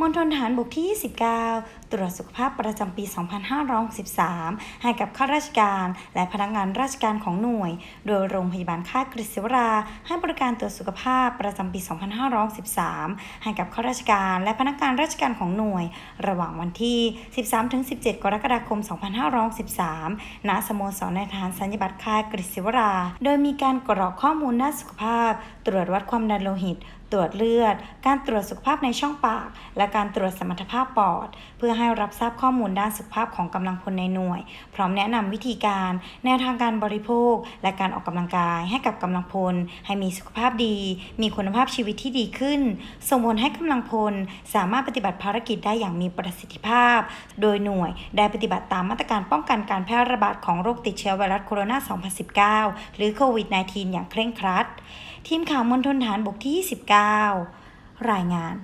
มณฑลฐานบกที่ 29 ตรวจสุขภาพประจำปี 2563 ให้กับข้าราชการ และพนักงานราชการของหน่วย โดยโรงพยาบาลค่ายกฤษวรา ให้บริการตรวจสุขภาพประจำปี 2563ให้กับข้าราชการ และพนักงานราชการของหน่วย ระหว่างวันที่ 13-17 กรกฎาคม 2563ณ สโมสรในทหารสัญญบัตรค่ายกฤษวรา โดยมีการกรอกข้อมูลด้านสุขภาพ ตรวจวัดความดันโลหิต ตรวจเลือด การตรวจสุขภาพในช่องปาก และการตรวจสมรรถภาพปอด เพื่อให้รับทราบข้อมูลด้านสุขภาพของกำลังพลในหน่วย พร้อมแนะนำวิธีการ แนวทางการบริโภค และการออกกำลังกายให้กับกำลังพล ให้มีสุขภาพดี มีคุณภาพชีวิตที่ดีขึ้น ส่งผลให้กำลังพล สามารถปฏิบัติภารกิจได้อย่างมีประสิทธิภาพ โดยหน่วยได้ปฏิบัติตามมาตรการป้องกันการแพร่ระบาดของโรคติดเชื้อไวรัสโคโรนา 2019 หรือโควิด -19 อย่างเคร่งครัด ทีมข่าวมณฑลฐานบกที่ 29 รายงาน